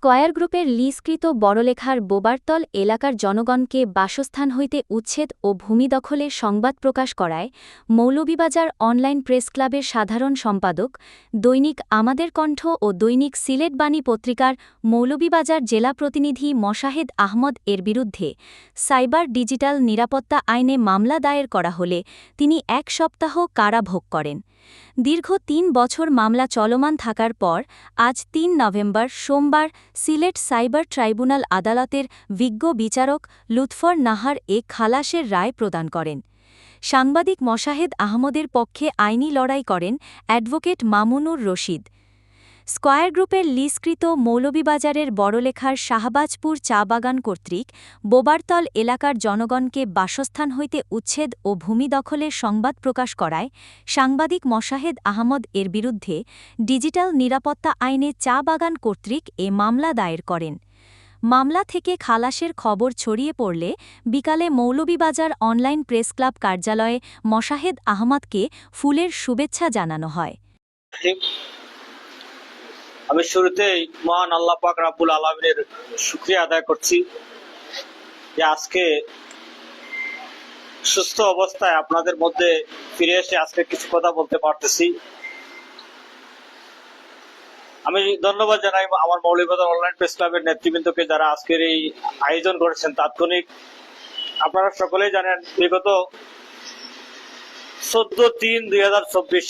Square গ্রুপের লিজকৃত বড়লেখার বোবারতল এলাকার জনগণকে বাসস্থান হইতে উচ্ছেদ ও ভূমি দখলে সংবাদ প্রকাশ করায় মৌলভীবাজার অনলাইন প্রেস ক্লাবের সাধারণ সম্পাদক, দৈনিক আমাদের কণ্ঠ ও দৈনিক সিলেট বাণী পত্রিকার মৌলভীবাজার জেলা প্রতিনিধি মশাহেদ আহমদ এর বিরুদ্ধে সাইবার ডিজিটাল নিরাপত্তা আইনে মামলা দায়ের করা হলে তিনি এক সপ্তাহ কারাভোগ করেন। দীর্ঘ তিন বছর মামলা চলমান থাকার পর আজ তিন নভেম্বর সোমবার সিলেট সাইবার ট্রাইব্যুনাল আদালতের বিজ্ঞ বিচারক লুৎফর নাহার এ খালাসের রায় প্রদান করেন। সাংবাদিক মশাহেদ আহমদের পক্ষে আইনি লড়াই করেন অ্যাডভোকেট মামুনুর রশিদ। স্কয়ার গ্রুপের লিজকৃত মৌলভীবাজারের বড়লেখার শাহবাজপুর চা বাগান কর্তৃক বোবারতল এলাকার জনগণকে বাসস্থান হইতে উচ্ছেদ ও ভূমি দখলের সংবাদ প্রকাশ করায় সাংবাদিক মশাহেদ আহমদ এর বিরুদ্ধে ডিজিটাল নিরাপত্তা আইনে চা বাগান কর্তৃক এ মামলা দায়ের করেন মামলা থেকে খালাসের খবর ছড়িয়ে পড়লে বিকালে মৌলভীবাজার অনলাইন প্রেস ক্লাব কার্যালয়ে মশাহেদ আহমদকে ফুলের শুভেচ্ছা জানানো হয়। আমি শুরুতেই মহান আল্লাহ পাক রাব্বুল আলমিনের শুক্রিয়া আদায় করছি যে আজকে সুস্থ অবস্থায় আপনাদের মধ্যে ফিরে এসে আজকে কিছু কথা বলতে পারতেছি। আমি ধন্যবাদ জানাই আমার মৌলিকবাজার অনলাইন প্রেস ক্লাবের নেতৃবৃন্দকে যারা আজকের এই আয়োজন করেছেন তাৎক্ষণিক। আপনারা সকলেই জানেন, বিগত চোদ্দ তিন দুই হাজার চব্বিশ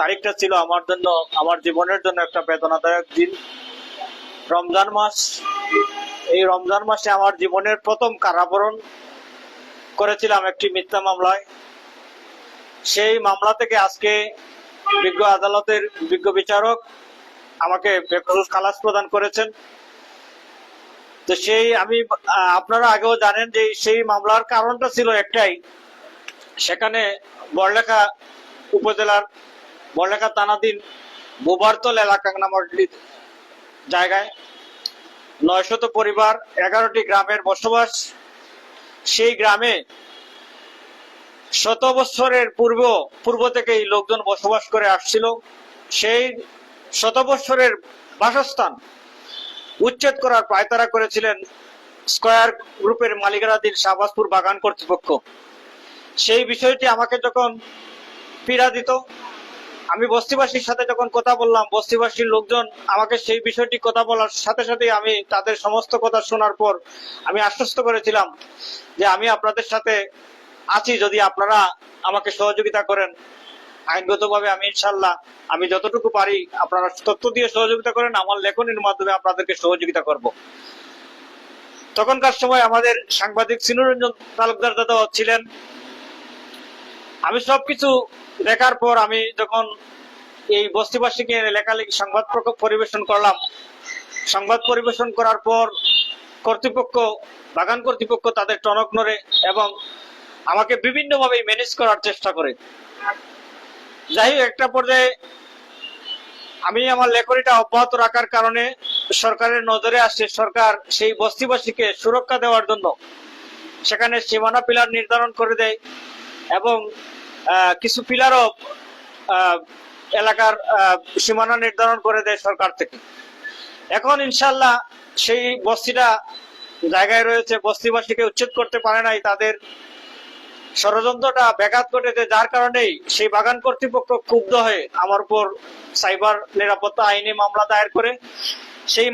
তারিখটা ছিল আমার জন্য, আমার জীবনের জন্য একটা বেদনাদায়ক দিন। রমজান মাস, এই রমজান মাসে আমার জীবনের প্রথম কারাবরণ করেছিলাম একটি মিথ্যা মামলায়। সেই মামলা থেকে আজকে বিজ্ঞ আদালতের বিজ্ঞ বিচারক আমাকে খালাস প্রদান করেছেন। তো সেই আমি, আপনারা আগেও জানেন যে সেই মামলার কারণটা ছিল একটাই, সেখানে বড়লেখা উপজেলার বড়লেখা তানাদিন বুবারতল এলাকা নামক জায়গায় নয়শত পরিবার, এগারোটি গ্রামের বসবাস। সেই গ্রামে শত বৎসরের পূর্ব পূর্ব থেকেই লোকজন বসবাস করে আসছিল। সেই শত বৎসরের বাসস্থান উচ্ছেদ করার পায়তারা করেছিলেন স্কয়ার গ্রুপের মালিকানাধীন শাহবাজপুর বাগান কর্তৃপক্ষ। সেই বিষয়টি আমাকে যখন পীড়া দিত আমি বস্তিবাসীর সাথে যখন কথা বললাম, বস্তিবাসীর লোকজন আমাকে সেই বিষয়টি কথা বলার সাথে সাথে আমি তাদের সমস্ত কথা শোনার পর আমি আশ্বস্ত করেছিলাম যে আমি আপনাদের সাথে আছি যদি আপনারা আমাকে সহযোগিতা করেন। আইনগতভাবে আমি ইনশাল্লাহ আমি যতটুকু পারি আপনারা তথ্য দিয়ে সহযোগিতা করেন, আমার লেখনির মাধ্যমে আপনাদেরকে সহযোগিতা করব। তখনকার সময় আমাদের সাংবাদিক সিনুরঞ্জন তালুকদার দাদা ছিলেন। আমি সবকিছু দেখার পর আমি যখন এই বস্তিবাসীকে লেখালেখি সংবাদ পরিবেশন করলাম, সংবাদ পরিবেশন করার পর কর্তৃপক্ষ, বাগান কর্তৃপক্ষ তাদের টনক নড়ে এবং আমাকে বিভিন্নভাবে ম্যানেজ করার চেষ্টা করে। যাই একটা পর্যায়ে আমি আমার লেখনীটা অব্যাহত রাখার কারণে সরকারের নজরে আসছে সরকার সেই বস্তিবাসীকে সুরক্ষা দেওয়ার জন্য। সেখানে সীমানা পিলার নির্ধারণ করে দেয় এবং কিছু পিলারও এলাকার সীমানা নির্ধারণ করে দেয় সরকার থেকে। এখন ইনশাল্লাহ সেই বস্তিটা জায়গায় রয়েছে, বস্তিবাসীকে উচ্ছেদ করতে পারে নাই, তাদের ষড়যন্ত্রটা ব্যাঘাত ঘটেছে, যার কারণেই সেই বাগান কর্তৃপক্ষ ক্ষুব্ধ হয়ে আমার উপর সাইবার নিরাপত্তা আইনে মামলা দায়ের করে, সেই